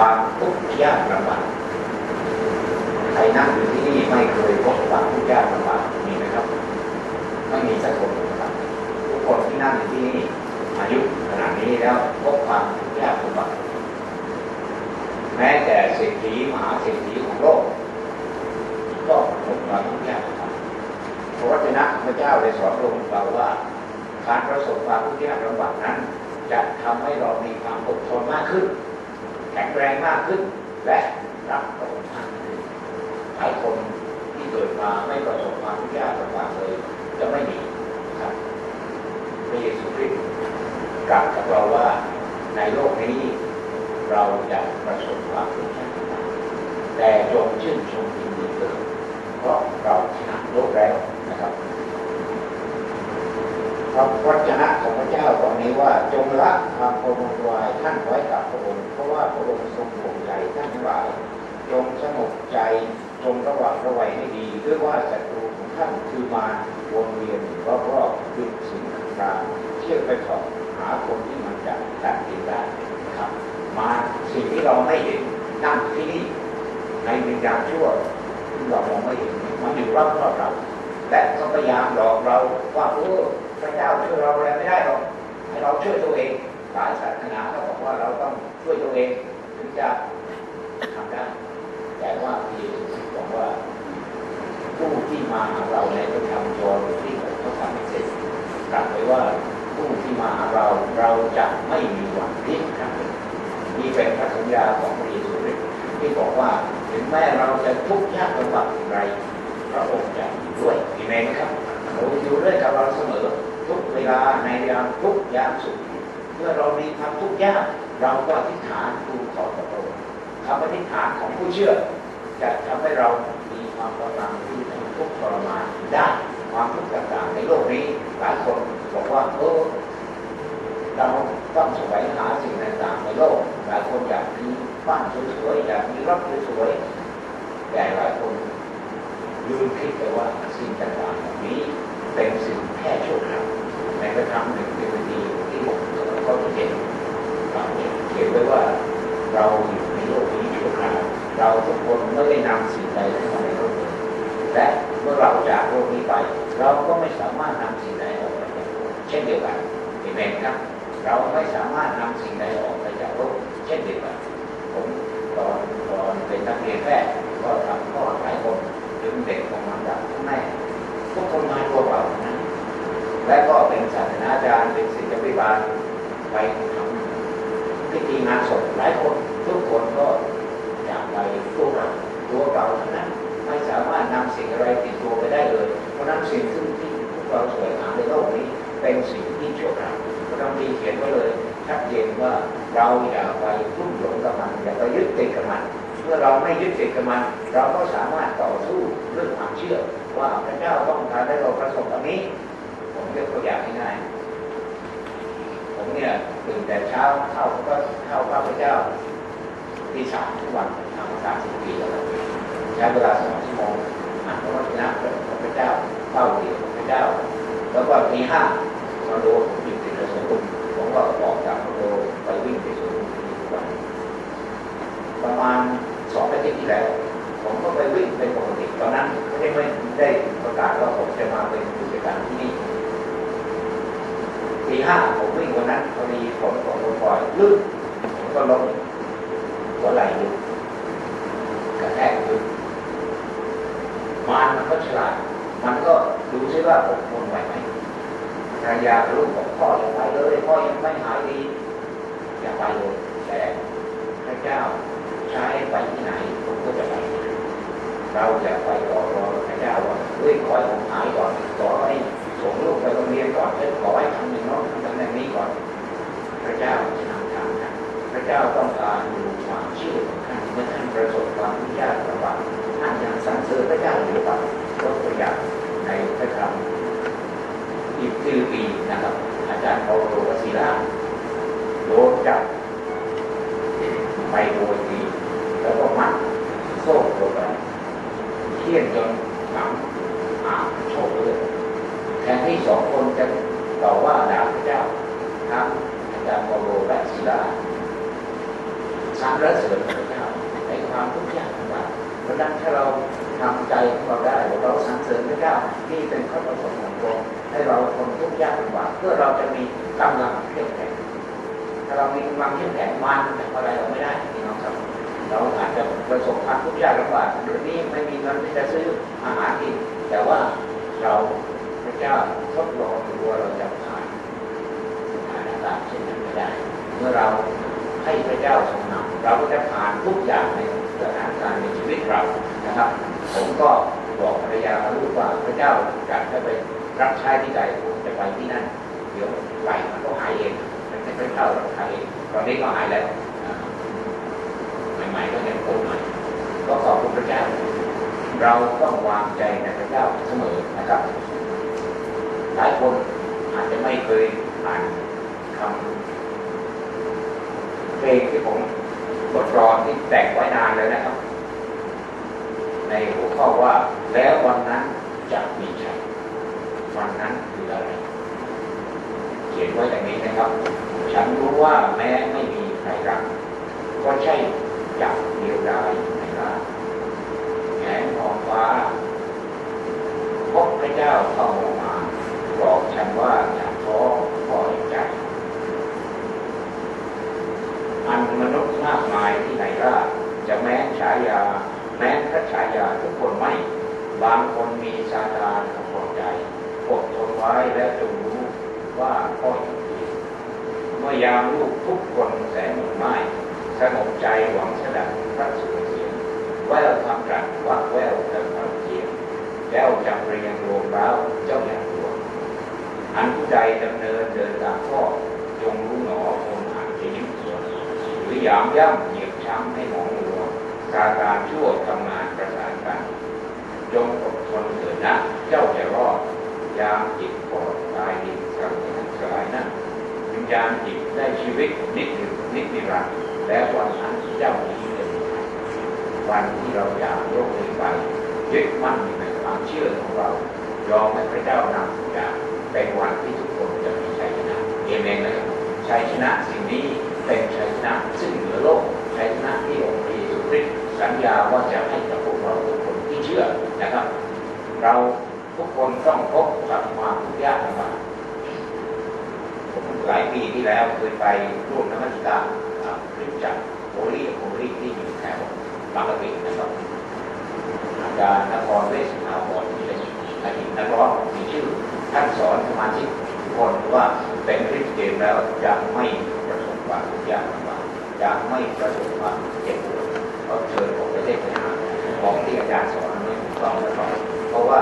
ความทุกข์ยากลำบากใครนั่งอยู่ที่นี่ไม่เคยพบความทุกข์ยากลำบากมีไหมครับ ไม่มีสักคนครับทุกคนที่นั่งอยู่ที่นี่อายุขนาดนี้แล้วพบความทุกข์ยากลำบากแม้แต่เศรษฐีมหาเศรษฐีของโลก ก็พบความทุกข์ยากลำบากพระวจนะพระเจ้าได้สอนลงเราว่าการประสบความทุกข์ยากลำบากนั้น จะทำให้เรามีความอดทนมากขึ้น ข็งแรงมากขึ้น และรับโตมากขึ้นหลายคนที่เกิดมาไม่ประสบความทุกข์ยากลำบากเลย จะไม่มีครับพระเยซูคริสต์กลับกับเราว่าในโลกนี้เราจะประสบความทุกข์ยากลำบากแต่จงชื่นชมยินดีเถิดเพราะเราชนะโลกแล้วนะครับ พระวจนะของพระเจ้าตรงนี้ว่าจงละความโกรธวายท่านไว้กับพระองค์เพราะว่าพระองค์ทรงห่วงใยท่านทั้งหลายจงสงบใจจงระวังระวัยให้ดีด้วยว่าศัตรูของท่านคือมารวนเวียนรอบๆดึงสิ่งต่างๆเที่ยวไปเถาะหาคนที่มันจะตัดกินได้ครับ มาสิ่งที่เราไม่เห็นนั่งที่นี่ในวิญญาณชั่วที่เรามองไม่เห็นมันอยู่รอบๆเรา และก็พยายามหลอกเราว่าโอ้พระเจ้าช่วยเราอะไรไม่ได้หรอกให้เราช่วยตัวเองหลายศาสนาก็บอกว่าเราต้องช่วยตัวเองถึงจะทำได้แต่ว่าพระเยซูบอกว่าผู้ที่มาหาเราในพระธรรมโยนที่เขาทำให้เสร็จกลับไปว่าผู้ที่มาหาเราเราจะไม่มีหวังทิ้งครับนี่เป็นพระสัญญาของพระเยซูคริสต์ที่บอกว่าถึงแม้เราจะทุกข์ยากลำบากอย่างไร พระองค์จะอยู่ด้วยมีไหมครับเราอยู่ด้วยกับเราเสมอ ทุกเวลาในยามทุกยามสุขเมื่อเรามีความทุกข์ยากเราก็อธิษฐานดูขอพระองค์คำอธิษฐานของผู้เชื่อ จะทำให้เรามีความกำลังที่รมานได้ความทุกข์ต่างๆในโลกนี้หลายคนบอกว่าเออเราต้องแสวงหาสิ่งต่างๆในโลก หลายคนอยากมีบ้านสวยๆอยากมีรถสวยๆแต่หลายคน ลืมคิดไปว่าสิ่งต่างๆเหล่านี้เป็นสิ่งแค่ชั่วคราวในพระธรรมหนึ่งเทวดีที่หกข้อที่เจ็ดเราเขียนไว้ว่าเราอยู่ในโลกนี้ชั่วคราวเราทุกคนไม่ได้นำสิ่งใดเข้ามาในโลกนี้และเมื่อเราจากโลกนี้ไป เราก็ไม่สามารถนำสิ่งใดออกไปจากโลกเช่นเดียวกันเห็นไหมครับ เราไม่สามารถนำสิ่งใดออกไปจากโลกเช่นเดียวกันผมตอนตอนเป็นนักเรียนแรกก็ทำข้อหลายคน ถึงเด็กของมันดาพ่อแม่ทุกคนมาตัวเปล่าทั้งนะและก็ เป็นศาจารย์เป็นศิษย์พิบาลไปทำพิธีงานศพหลายคนทุกคนก็จากไปตัวเปล่าตัวเปล่าทั้งนั้นไม่สามารถนำสิ่งอะไรติดตัวไปได้เลย เพราะนั้นสิ่งที่ที่พวกเราสวยงามในโลกนี้เป็นสิ่งที่ชั่วคราวพระธรรมดีเขียนไว้เลยชัดเจนว่าเราอย่าไปรุ่มหลงกับมันอย่าไปยึดติดกับมันเมื่อเราไม่ยึดติดกับมัน เราก็สามารถต่อสู้เรื่องความเชื่อ ว่าพระเจ้าต้องการให้เราประสบตรงนี้ ผมยกตัวอย่างง่ายๆ ผมเนี่ยตื่นแต่เช้าเข้าก็เข้าพระพระเจ้าที่สามทุกวันทำมาสามสิบปีแล้วครับใช้เวลาสองชั่วโมงอ่านพระวจนะของพระเจ้าเฝ้าเดียวพระเจ้า แล้วก็ทีห้ามาดูผมอยู่ติดกระทรวงผมก็ออกจากคอนโดไปวิ่งไปสวนลุมพินีทุกวันประมาณสองอาทิตย์ที่แล้วผมก็ไปวิ่งเป็นปกติตอนนั้นไม่ได้ไม่ได้ประกาศว่าผมจะมาเป็นผู้จัดการที่นี่ ตีห้าผมวิ่งวันนั้นพอดีผมของผมปล่อยลื่นผมก็ล้มหัวไหล่ยุดกระแทกหยุดมารมันก็ฉลาด มันก็ดูซิว่าผมทนไหวไหมภรรยาลูกบอกพ่ออย่าไปเลยพ่อยังไม่หายดีอย่าไปเลยแต่พระเจ้าใช้ไปที่ไหนผมก็จะไปเราจะไปต่อรอพระเจ้าว่าเฮ้ยขอให้ผมหายก่อนขอให้ ส่งลูกไปโรงเรียนก่อนฉันขอให้ทำอย่างน้นทำตำแหน่งนี้ก่อน พระเจ้าจะนำทางนะพระเจ้าต้องการดูความเชื่อของท่านเมื่อท่านประสบความทุกข์ยากลำบากท่านยังสรรเสริญพระเจ้าอยู่หรือเปล่ายกตัวอย่างในพระธรรมอีกฟิลิปปีนะครับ อาจารย์เปาโลวศิลาโดนจับไปโดยดีแล้วก็มัดโซ่ลงไปเที่ยนจนหลังอาโชกเลย แทนที่สองคนจะต่อว่าด่าพระเจ้าทั้งอาจารย์โมโลและศิลาสรรเสริญพระเจ้าในความทุกข์ยากลำบากเพราะนั้นถ้าเราทำใจของเราได้เราสรรเสริญพระเจ้าที่เป็นพระประสงค์ของพระองค์ให้เราคนทุกข์ยากลำบากเพื่อเราจะมีกำลังเข้มแข็งถ้าเรามีกำลังเข้มแข็งมันจะอะไรเราไม่ได้พี่น้องครับเราอาจจะประสบความทุกข์ยากลำบากเดี๋ยวนี้ไม่มีเงินที่จะซื้ออาหารกินแต่ว่าเรา เจ้าทดลองดูว่าเราจะผ่านสถานการณ์เช่นนั้นไม่ได้ เมื่อเราให้พระเจ้าทรงนำเราก็จะผ่านทุกอย่างในสถานการณ์ในชีวิตเรานะครับ ผมก็บอกภรรยาลูกว่าพระเจ้าจัดให้ไปรับใช้ที่ใดผมจะไปที่นั่น เดี๋ยวไหลมันก็หายเองมันไม่เป็นเท่ารับใช้เองตอนนี้ก็หายแล้วใหม่ๆก็ยังปวดหน่ก็ขอบคุณพระเจ้า เราต้องวางใจในพระเจ้าเสมอนะครับ หลายคนอาจจะไม่เคยอ่านคำเพลงที่ผมบทกลอนที่แต่งไว้นานเลยนะครับ ในหัวข้อว่าแล้ววันนั้นจะมีชัยวันนั้นคืออะไร เขียนไว้อย่างนี้นะครับ ฉันรู้ว่าแม้ไม่มีใครรัก ก็ใช่อยากเดียวดายในร่างแงนมองฟ้า พบพระเจ้าเข้ามาบอกฉันว่าอย่าท้อปล่อยใจ อันมนุษย์มากมายที่ไหนล่ะจะแม้นฉายา แม้นพระฉายาทุกคนไม่ บางคนมีซาตานกับปลอดใจอดทนไว้และจงรู้ว่าพ่ออยู่ดีเมื่อยามลูกทุกคนแสนหนุนไม้สงบใจหวังสดับพระสุรเสียงแววคำตรัสวักแววเติมความเทียงแล้วจับเรียงรวมแล้วเจ้าอย่างรวมอันผู้ใดดำเนินเดินตามพ่อจงรู้หนอคงอาจจะยิ้มสวนหรือยามย่ำเหยียบ ช้ำให้หมองหัวซาตานชั่วทำงานประสานกันจงอดทนเถิดนะ เจ้าจะรอดยามจิตปลอดกายดินกำลังสลายนั้นวิญญาณจิตได้ชีวิตนิดหนึ่งนิดนิรันดร์และวันนั้นเจ้านี้เป็นวันที่เราอยากโลกนี้ไปยึดมั่นในความเชื่อของเรายอมให้พระเจ้านำทุกอย่างเป็นวันที่ทุกคนจะมีชัยชนะเอเมนนะครับชัยชนะสิ่งนี้เป็นชัยชนะซึ่งเหนือโลก ชัยชนะที่องค์พระเยซูคริสต์สัญญาว่าจะให้กับพวกเราทุกคนที่เชื่อนะครับ เราทุกคนต้องพบกับความทุกข์ยากลำบากผมหลายปีที่แล้วเคยไปร่วมนมัสการอ่าคริสจักรโฮลี่โฮลี่ที่อยู่แถวบางกะปินะครับอาจารย์นครเวชนาพรที่เป็นอดีตนักร้องมีชื่อท่านสอนสมาชิกทุกคนว่าเป็นคริสเตียนแล้วจะไม่ประสบความยากลำบาก จะไม่ประสบความเจ็บปวดเขาเชิญผมไปเทศนาบอกที่อาจารย์สอนนี่ถูกต้องแล้วก็เพราะว่า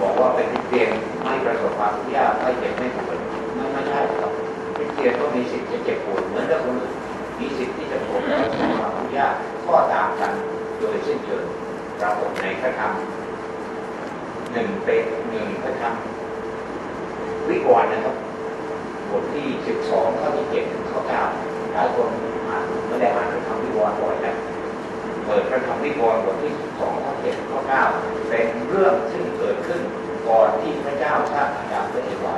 บอกว่าเป็นคริเตียนไม่ประสบความทุกข์ยากไม่เจ็บไม่ปวดไม่ไม่ใช่ครับคริสเตียนก็มีสิทธิ์จะเจ็บปวดเหมือนกับคนอื่นมีสิทธิ์ที่จะปวดและประสบความทุกข์ยากข้อต่างกันโดยสิ้นเชิงปรากฏในพระธรรมหนึ่งเป็นหนึ่งพระธรรมวิวรณ์นะครับบทที่สิบสองข้อที่เจ็ดข้อเก้าหลายคน อ่านไม่ได้อ่านพระธรรมวิวรณ์บ่อยนะเปิดพระธรรมวิวรณ์บทที่สองข้อเจ็ดข้อเก้าเป็นเรื่องซึ่งเกิดขึ้นก่อนที่พระเจ้าสร้างอาดามและเอวา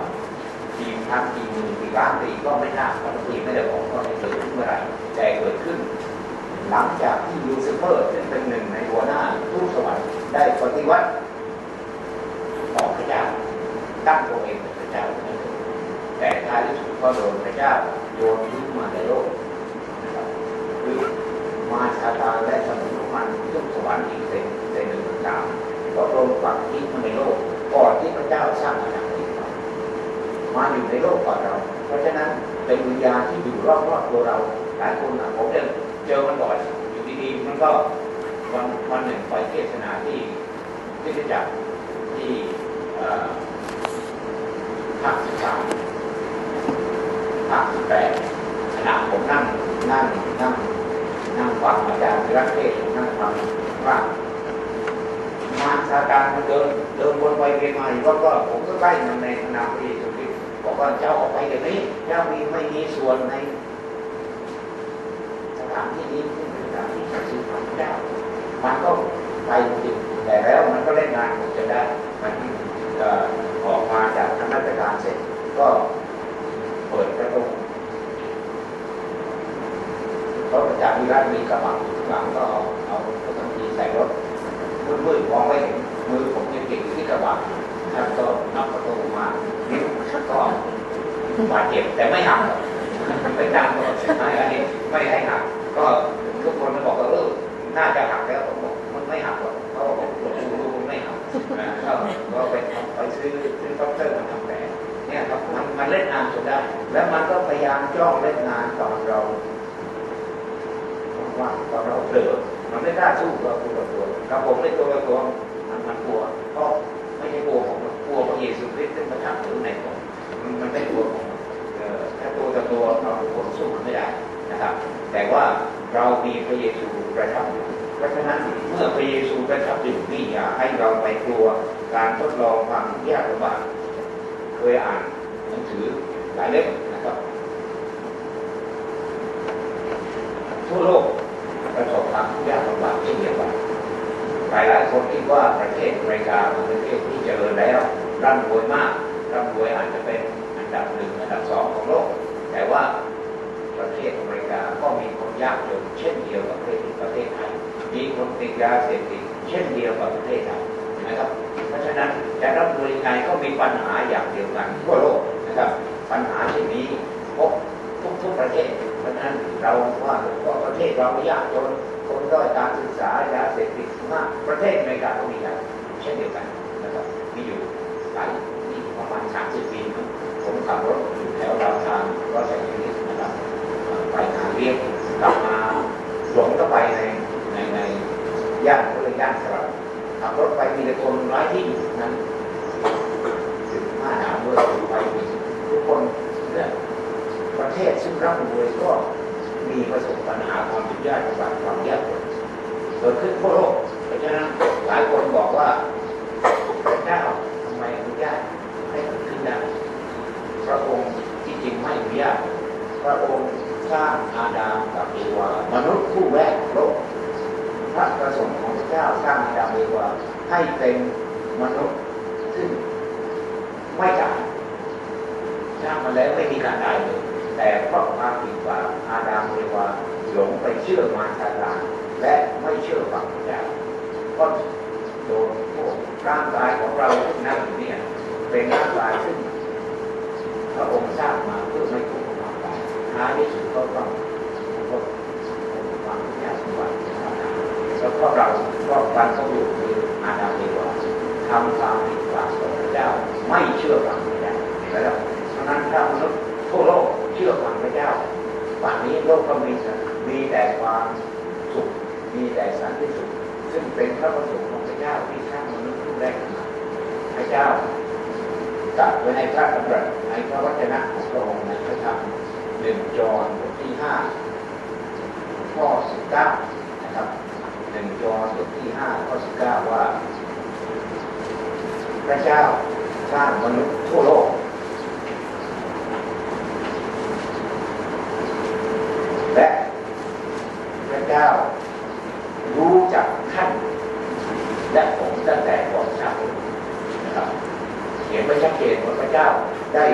ทีมพันทีมือปีล้านปีก็ไม่น่าพระปีไม่ได้บอกว่าให้เกิดขึ้นเมื่อไรแต่เกิดขึ้น หลังจากที่ยูซิเฟอร์ซึ่งเป็นหนึ่งในหัวหน้าทูตสวรรค์ได้ปฏิวัติต่อพระเจ้าตั้งตัวเองเป็นพระเจ้าแต่ท้ายที่สุดก็โดนพระเจ้าโยนทิ้งมาในโลก คือมาซาตาและสมุนมันขึ้นสวรรค์อีกเป็นเป็นหนึ่งสามก็โดนฝังทิ้งมาในโลกก่อนที่พระเจ้าสร้างอาณาจักรมาอยู่ในโลกก่อนเรา เพราะฉะนั้นเป็นวิญญาณที่อยู่รอบๆตัวเราหลายคนนะผมเเจอมันบ่อยอยู่ดีๆมันก็วันวันหนึ่งไปเทศนาที่ที่จะจักที่ภาคสิบสามภาคสิบแปดขณะผมนั่งนั่งนั่ง นั่งฟังอาจารย์วิรัตเทศนั่งฟังว่ามาซาตานมันเดินเดินวนไปเวียนมาอยู่ก็ก็ผมก็ใกล้มันในนามพระเยซูคริสต์บอกว่าเจ้าออกไปเดี๋ยวนี้เจ้ามีไม่มีส่วนในสถานที่นี้ที่เป็นสถานที่ศักดิ์สิทธิ์ของเจ้ามันก็ไปจริงแต่แล้วมันก็เล่นงานผมจะได้มันออกมาจากทำราชการเสร็จก็เปิดประตูเขาอาจารย์วิรัตมีกระบะหลังก็เอาเอาบางทีใส่รถมืดๆมองไม่เห็นมือผมยังเก็บที่กระบะท่านก็นับประตูมานิ้วก็บาดเจ็บแต่ไม่หักไปตามก็ไม่อันนี้ไม่ให้หักก็ทุกคนก็บอกว่าเออน่าจะหักแล้วผมบอกมันไม่หักหรอกเขาบอกหลวงปู่ดูไม่หักนะก็ก็ไปไปซื้อซื้อด็อกเตอร์มาทำแผลเนี่ยครับมันมันเล่นงานจนได้ แล้วมันก็พยายามจ้องเล่นงานตอนเรา ว่าตอนเราเผลอมันไม่กล้าสู้กับตัวตัวกับผมในตัวตัวมันมันกลัวเพราะไม่ใช่กลัวผมกลัวพระเยซูคริสต์ซึ่งประทับอยู่ในผมมันมันไม่กลัวผมเออถ้าตัวต่อตัวเราผมสู้มันไม่ได้นะครับ แต่ว่าเรามีพระเยซูประทับอยู่เพราะฉะนั้นเมื่อพระเยซูประทับอยู่นี่อย่าให้เราไปกลัวการทดลองความยากลำบากเคยอ่านหนังสือหลายเล่มนะครับทั่วโลก ความทุกข์ยากลำบากเช่นเดียวกันหลายหลายคนคิดว่าประเทศอเมริกาเป็นประเทศที่เจริญแล้วร่ำรวยมากร่ำรวยอาจจะเป็นอันดับหนึ่งอันดับสองของโลก แต่ว่าประเทศอเมริกาก็มีคนยากจนเช่นเดียวกับประเทศประเทศไทยมีคนติดยาเสพติดเช่นเดียวกับประเทศไทยนะครับ เพราะฉะนั้นจะร่ำรวยยังไงก็มีปัญหาอย่างเดียวกันทั่วโลกนะครับ ปัญหาเช่นนี้พบทุกๆประเทศ เพราะฉะนั้นเราว่าว่าประเทศเรายากจน คนด้อยการศึกษายาเสพติดมากประเทศอเมริกาก็มีอย่างเช่นเดียวกันนะครับมีอยู่หลายนี่ประมาณ30ปีมั้งผมขับรถอยู่แถวดาวทางก็ใช้ชีวิตนะครับไปงาเลี้ยงกลับมาหลงเข้าไปในในในย่านก็เลยย่านสลับขับรถไปมีแต่คนร้ายที่อยู่นั้นสิบห้าดาวด้วยไปทุกคนเนี่ย ประเทศซึ่งร่ำรวยก็ มีประสบปัญหาความทุกข์ยากลำบากความยากจนเกิดขึ้นทั่วโลกเพราะฉะนั้นหลายคนบอกว่าพระเจ้าทำไมอนุญาตให้เกิดขึ้นได้พระองค์ที่จริงไม่อนุญาตพระองค์สร้างอาดามกับเอวามนุษย์คู่แรกโลกพระประสงค์ของพระเจ้าสร้างอาดามเอวาให้เป็นมนุษย์ซึ่งไม่ตายสร้างมาแล้วไม่มีการตายเลย แต่เพราะความผิดบาปอาดามเอวาหลงไปเชื่อมารซาตานและไม่เชื่อฟังพระเจ้าก็โดนพวกร่างกายของเราที่นั่งอยู่เนี่ยเป็นร่างกายซึ่งพระองค์สร้างมาเพื่อไม่ถูกความตายท้ายที่สุดก็ต้องพบความยากลำบากแล้วก็เราก็การสรุปคืออาดามเอวาทำความผิดบาปต่อพระเจ้าไม่เชื่อฟังพระเจ้าแล้วเพราะฉะนั้นถ้ามนุษย์ทั่วโลก เชื่อฟังพระเจ้าป่านนี้โลกก็มีมีแต่ความสุข มีแต่สันติสุข ซึ่งเป็นพระประสงค์ของพระเจ้าที่สร้างมนุษย์รุ่นแรกขึ้มาพระเจ้าตรัสไว้ในพระดำรัสในพระวจนะของพระองค์ในพระธรรมหนึ่งจอห์นบทที่ห้าข้อสิบเก้านะครับหนึ่งจอห์นบทที่ห้าข้อสิบเก้าว่า พระเจ้าสร้างมนุษย์ทั่วโลก และพระเจ้ารู้จักท่านและผมตั้งแต่ก่อนชาตินะครับ เขียนไว้ชัดเจนว่าพระเจ้าได้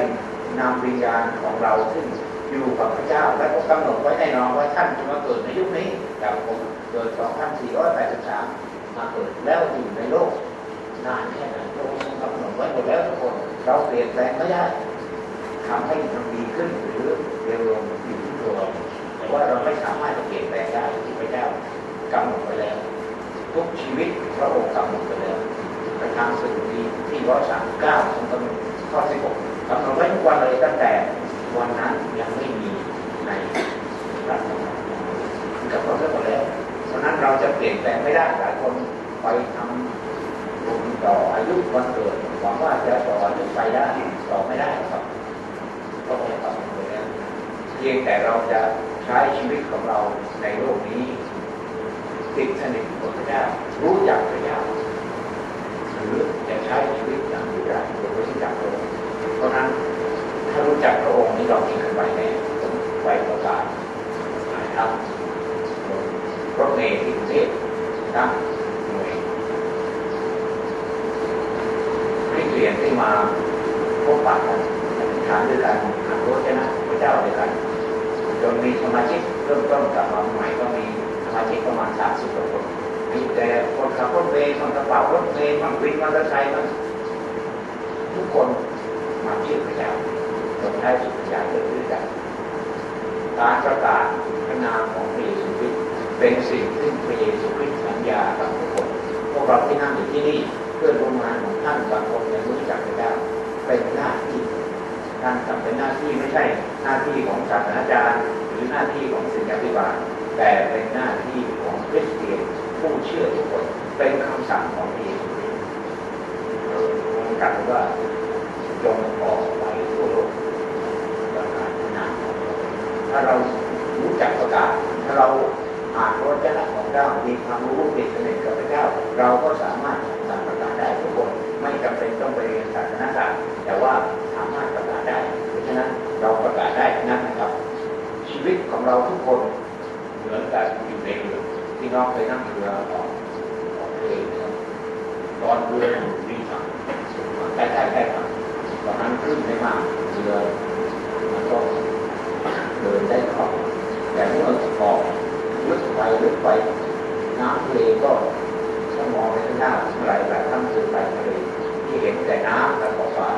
นำวิญญาณของเราซึ่งอยู่กับพระเจ้า และก็กำหนดไว้แน่นอนว่าท่านจะมาเกิดในยุคนี้แต่ผมเกิด 2483 มาเกิดแล้วอยู่ในโลก นานแค่ไหนพระองค์ทรงกำหนดไว้หมดแล้วทุกคน เราเปลี่ยนแปลงไม่ได้ทำให้มันดีขึ้นหรือเร็วลงอยู่ที่ตัวเราแต่ว่าเราไม่สามารถจะเปลี่ยนแปลงได้ที่พระเจ้ากำหนดไว้แล้ว ทุกชีวิตพระองค์กำหนดไว้แล้วไปทางสุดีที่ร้อยสามเก้าทรงกำหนดข้อสิบหกกำหนดไว้ทุกวันเลยตั้งแต่วันนั้นยังไม่มีในรัฐธรรมนูญกำหนดไว้หมดแล้วเพราะฉะนั้นเราจะเปลี่ยนแปลงไม่ได้หลายคนไปทำบุญต่ออายุวันเกิดหวังว่าจะต่ออายุไปได้ต่อไม่ได้ครับก็ไม่ต่อเลยนะเพียงแต่เราจะใช้ชีวิตของเราในโลกนี้ ติดสนิทกับพระเจ้ารู้จักพระเจ้าหรือจะใช้ชีวิตอย่างไรโดยไม่รู้จักพระองค์เพราะนั้นถ้ารู้จักพระองค์นี่เรามีกันไปแน่ไว้ประกาศนะครับรถเมล์ที่กรุงเทพตั้งหน่วยให้เปลี่ยนที่มาพบปะกันอธิษฐานด้วยกันขับรถชนะพระเจ้าด้วยกันจนมีสมาชิกเริ่มต้นกลับมาใหม่ก็มี มาชิกประมาณสามสิบกว่าคนมีแต่คนขับรถเมล์คนกระเป๋ารถเมล์คนวินมอเตอร์ไซค์มันทุกคนมาเชื่อพระเจ้าจนได้สุดใจเกิดขึ้นกันการประกาศพระนามของพระเยซูคริสต์เป็นสิ่งที่พระเยซูคริสต์สัญญากับทุกคนพวกเราที่นั่งอยู่ที่นี่เพื่อนร่วมงานของท่านบางคนยังรู้จักพระเจ้าเป็นหน้าที่การทำเป็นหน้าที่ไม่ใช่หน้าที่ของศาสตราจารย์ หรือหน้าที่ของศิษยาภิบาล แต่เป็นหน้าที่ของคริสเตียนผู้เชื่อทุกคนเป็นคำสั่งของพระเยซูคริสต์มันกลับว่าจงออกไปทั่วโลกประกาศพรนามถ้าเรารู้จักประกาศถ้าเราอ่านพระวจนะของเจ้ามีความรู้มีสนิทกับพระเจ้า เราก็สามารถสั่งประกาศได้ทุกคนไม่จำเป็นต้องไปเรียนศาสนศาสตร์แต่ว่าสามารถประกาศได้เพราะฉะนั้นเราประกาศได้นั่นนะครับ ชีวิตของเราทุกคน เหมือนกับอยู่ในเรือที่น้องเคยนั่งเรือออกออกทะเลตอนเรืออยู่ริมฝั่งใกล้ๆใกล้ฝั่งตอนนั้นคลื่นไม่มากเรือมันก็เดินได้คล่องแต่เมื่อออกลึกไปลึกไปน้ำทะเลก็ถ้ามองไปข้างหน้าเมื่อไหร่หลายครั้งเคยไปทะเลที่เห็นแต่น้ำกับขอบฟ้า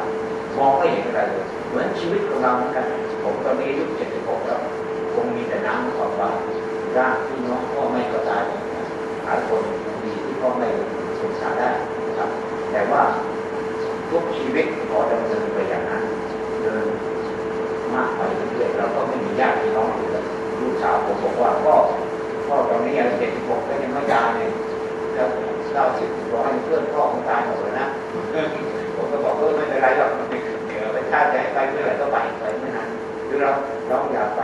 มองไม่เห็นอะไรเลยเหมือนชีวิตของเราเหมือนกันผมตอนนี้อายุ76แล้วคงมีแต่น้ำขอบฟ้า ร่างพี่น้องพ่อแม่ก็ตายหลายคนดีที่พ่อแม่ศึกษาได้ครับ แต่ว่าทุกชีวิตพอดำเนินไปอย่างนั้นเดินมากไปเรื่อยๆเราก็ไม่มีญาติพี่น้องอยู่แล้วลูกสาวผมบอกว่าพ่อพ่อตอนนี้อายุ76ก็ยังไม่ตายเลยแล้วเก้าสิบร้อยเพื่อนพ่อของตายหมดเลยนะผมก็บอกเออไม่เป็นไรหรอกเป็นเดี๋ยวไปถ้าให้ไปเมื่อไรก็ไปไปไม่นานคือเราเราอย่าไป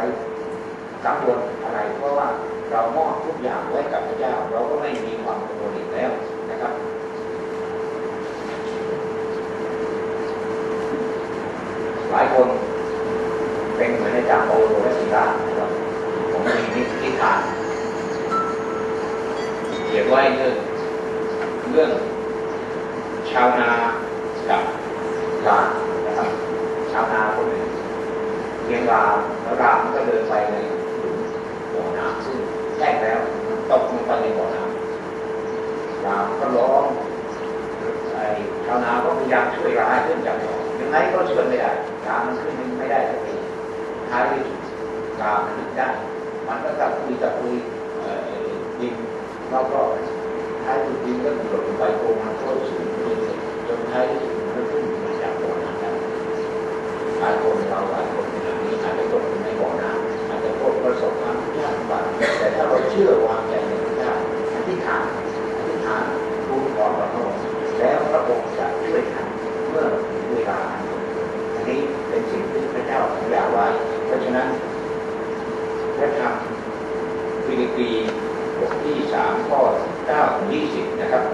กังวลอะไร เพราะว่าเรามอบทุกอย่างไว้กับพระเจ้า เราก็ไม่มีความกังวลอีกแล้วนะครับหลายคนเป็นเหมือนอาจารย์โอโลและศิลานะครับผมมีนิทิฐานเขียนไว้เรื่องเรื่องชาวนากับลานะครับชาวนาคนหนึ่งเลี้ยงลาแล้วลามันก็เดินไปในบ่อน้ำซึ่ง แห้งแล้วมันตกลงไปในบ่อน้ำลามก็ร้องไอ้ชาวนาก็พยายามช่วยลาให้ขึ้นจากบ่อยังไงก็ช่วยไม่ได้ลามันขึ้นไม่ได้สักทีท้ายที่สุดลามันนึกได้ มันก็ตะคุยตะคุยดินรอบๆท้ายสุดดินก็หล่นลงไปโกงมันก็สูงขึ้นจนท้ายที่สุดมันขึ้นมาจากบ่อน้ำได้หลายคนเราหลายคน สบความยากลำบากแต่ถ้าเราเชื่อวางใจในพระเจ้าอธิษฐานอธิษฐานทูลขอพระองค์แล้วพระองค์จะช่วยท่านเมื่อถึงเวลาอันนี้เป็นสิ่งที่พระเจ้าสัญญาไว้เพราะฉะนั้นพระธรรมฟิลิปปีบทที่สามข้อเก้าถึงยี่สิบนะครับ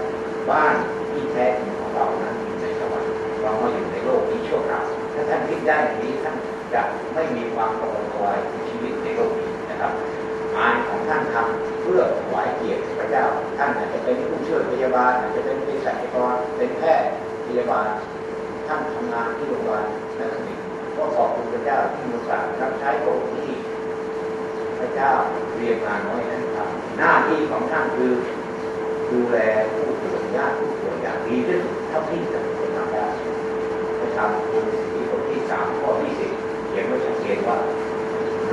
บ้านที่แท้จริงของเรานั้นอยู่ในสวรรค์เรามาอยู่ในโลกนี้ชั่วคราวถ้าท่านคิดได้อย่างนี้ท่านจะไม่มีความกระวนกระวายในชีวิตในะครับงานของท่านทำเพื่อถวายเกียรติพระเจ้า ท่านอาจจะเป็นผู้ช่วยพยาบาลอาจจะเป็นเภสัชกรเป็นแพทย์พยาบาล ท่านทำงานที่โรงพยาบาลนั่นเองก็ขอบคุณพระเจ้าที่มีโอกาสรับใช้พระองค์ที่พระเจ้าเรียนงานน้อยนั้นทำหน้าที่ของท่านคือดูแลผู้ป่วยญาติผู้ป่วยอย่างดีที่สุดเท่าที่จะทำได้ไปทำคุณสีบทที่สามข้อที่สิบเขียนไว้ชัดเจนว่า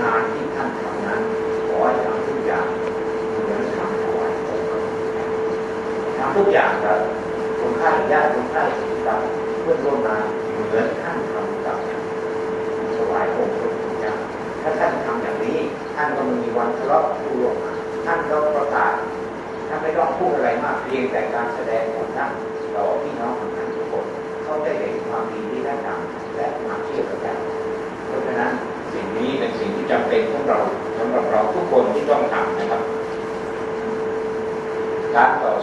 งานที่ท่านทำนั้นขอให้ทำทุกอย่างเหมือนทำถวายองค์พระผู้เป็นเจ้า ทุกอย่างกับคนไข้ญาติคนไข้กับเพื่อนร่วมงานเหมือนท่านทำกับถวายองค์พระผู้เป็นเจ้าถ้าท่านทำอย่างนี้ท่านก็มีวันทะเลาะกับผู้ร่วมงานท่านก็ประกาศท่านไม่ต้องพูดอะไรมากเพียงแต่การแสดงของท่านต่อพี่น้องของท่านทุกคนเขาได้เห็นความดีที่ท่านทำและมามเชื่อพระเจ้าเพราะฉะนั้นสิ่งนี้เป็นสิ่งที่จำเป็นของเราสำหรับเราทุกคนที่ต้องทำนะครับ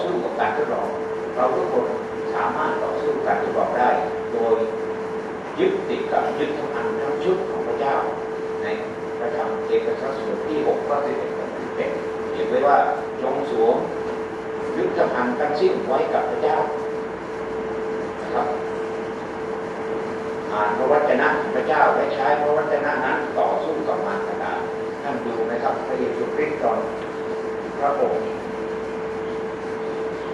สู้กับการทดลอง เราทุกคนสามารถต่อสู้การทดลองได้ โดยยึดติดกับยึดทั้งอันทั้งชุดของพระเจ้า ในพระธรรมเอกสารส่วนที่6ข้อที่1ถึง11เขียนไว้ว่าจงสวมยุทธภัณฑ์ทั้งสิ้นไว้กับพระเจ้านะครับอ่านพระวจนะพระเจ้าและใช้พระวจนะนั้นต่อสู้กับมารซาตานท่านานดูนะครับพระเยซูคริสต์ตอนพระองค์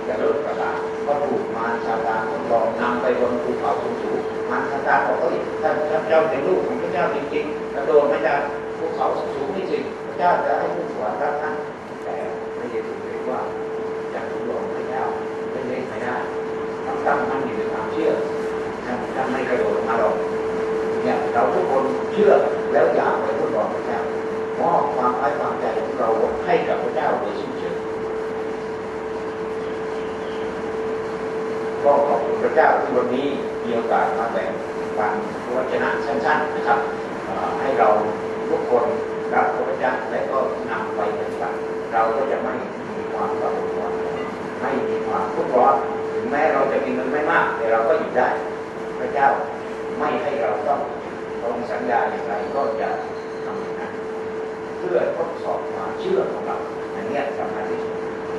จะเลิกประกาศก็ถูกมารซาตานทดลองนำไปบนภูเขาสูงๆมารซาตานบอกเฮ้ยท่านท่านเจ้าเป็นลูกของพระเจ้าจริงๆกระโดดมาจากภูเขาสูงนี่สิพระเจ้าจะให้ผู้สวรรค์รับท่านแต่พระเยซูคริสต์ว่าจะทดลองพระเจ้าไม่เล่นไม่ได้ต้องตั้งมั่นอยู่ในความเชื่อท่านท่านไม่กระโดดมาหรอกเนี่ยเราทุกคนเชื่อแล้วอยากไปทดลองพระเจ้ามอบความไว้วางใจของเราให้กับพระเจ้าโดยสิ้นเชิง ก็ขอบคุณพระเจ้าที่วันนี้มีโอกาสมาแบ่งปันวจนะสั้นๆนะครับให้เราทุกคนรับพระเจ้าและก็นำไปปฏิบัติเราก็จะไม่มีความกังวลไม่มีความทุกข์ร้อนถึงแม้เราจะมีเงินไม่มาก แต่เราก็อยู่ได้ พระเจ้าไม่ให้เราต้องลงสัญญาอย่างไรก็จะทำอย่างนั้นเพื่อทดสอบความเชื่อของเราอันเนี้สำคัญที่สุด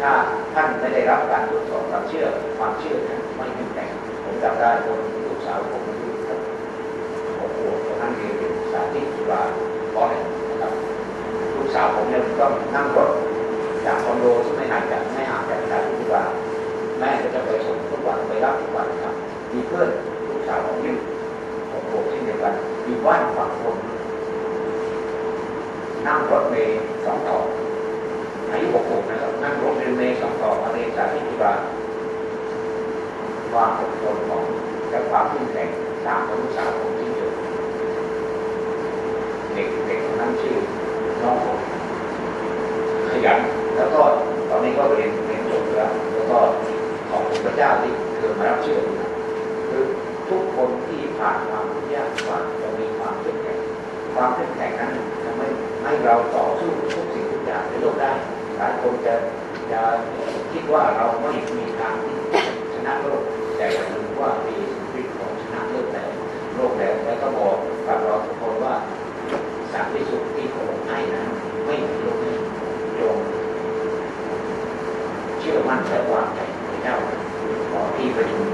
ถ้าท่านไม่ได้รับการทดสอบความเชื่อความเชื่อนั้นไม่เข้มแข็งผมจำได้คนลูกสาวผมอายุสักหกขวบตอนนั้นเรียนสาธิตจุฬาปอหนึ่งนะครับลูกสาวผมเนี่ยต้องนั่งรถจากคอนโดซึ่งไม่ห่างจากไม่ห่างจากสาธิตจุฬาแม่ก็จะไปส่งทุกวันไปรับทุกวันครับมีเพื่อนลูกสาวของยิ่งของผมเช่นเดียวกันอยู่บ้านฝั่งคนนั่งรถเมล์สองต่อ อายุหกขวบนะครับนั่งรถเรนเมล์สองต่อมาเรียนจากที่จุฬาความอดทนของและความเข้มแข็งตามของลูกสาวผมที่เดียวเด็กเด็กคนนั้นชื่อน้องผมขยันแล้วก็ตอนนี้ก็เรียนเรียนจบแล้วแล้วก็ขอบคุณพระเจ้าที่เธอมารับเชื่อคือทุกคนที่ผ่านความยากลำบากจะมีความเข้มแข็งความเข้มแข็งนั้นทำให้ให้เราต่อสู้ทุกสิ่งทุกอย่างในโลกได้ หลายคนจะจะคิดว่าเราไม่มีทางที่ชนะโลก แต่อย่าลืมว่ามีวิตของชนะโลกแล้วโลกแล้วแล้วก็บอกกับเราทุกคนว่าสันติสุขที่พระองให้นั้นไม่มีโลกนี้จงเชื่อมั่นและวางใจในพระเจ้าขอที่ประชุม